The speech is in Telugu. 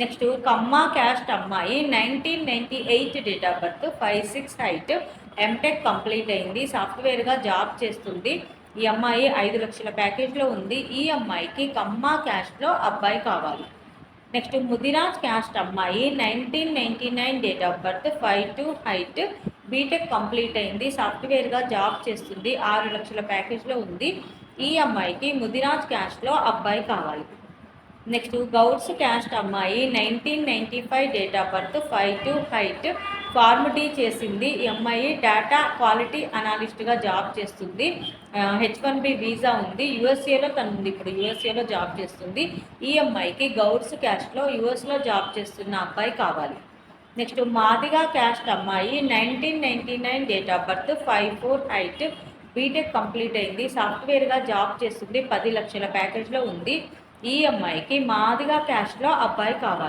నెక్స్ట్ కమ్మ క్యాస్ట్ అమ్మాయి nineteen ninety eight date of birth five six height M Tech complete అయింది. సాఫ్ట్వేర్గా జాబ్ చేస్తుంది. ఈ అమ్మాయి ఐదు లక్షల ప్యాకేజ్లో ఉంది. ఈ అమ్మాయికి కమ్మ క్యాస్ట్లో అబ్బాయి కావాలి. నెక్స్ట్ ముదిరాజ్ క్యాస్ట్ అమ్మాయి nineteen ninety nine date of birth five two height B Tech complete అయింది. సాఫ్ట్వేర్గా జాబ్ చేస్తుంది. ఆరు లక్షల ప్యాకేజ్లో ఉంది. ఈ అమ్మాయికి ముదిరాజ్ క్యాస్ట్లో అబ్బాయి కావాలి. నెక్స్ట్ గౌడ్స్ క్యాస్ట్ అమ్మాయి nineteen ninety five date of birth five two height Pharm D చేసింది. ఈ అమ్మాయి డేటా క్వాలిటీ అనాలిస్ట్గా జాబ్ చేస్తుంది. హెచ్ వన్ బి వీసా ఉంది. యుఎస్ఏలో తను ఉంది ఇప్పుడు యుఎస్ఏలో జాబ్ చేస్తుంది. ఈ అమ్మాయికి గౌడ్స్ క్యాస్ట్లో యుఎస్లో జాబ్ చేస్తున్న అబ్బాయి కావాలి. నెక్స్ట్ మాదిగా క్యాస్ట్ అమ్మాయి nineteen ninety nine date of birth five four height B Tech complete అయింది. సాఫ్ట్వేర్గా జాబ్ చేస్తుంది. పది లక్షల ప్యాకేజ్లో ఉంది. ఈ అమ్మాయికి మాదిగా క్యాస్ట్లో అబ్బాయి కావాలి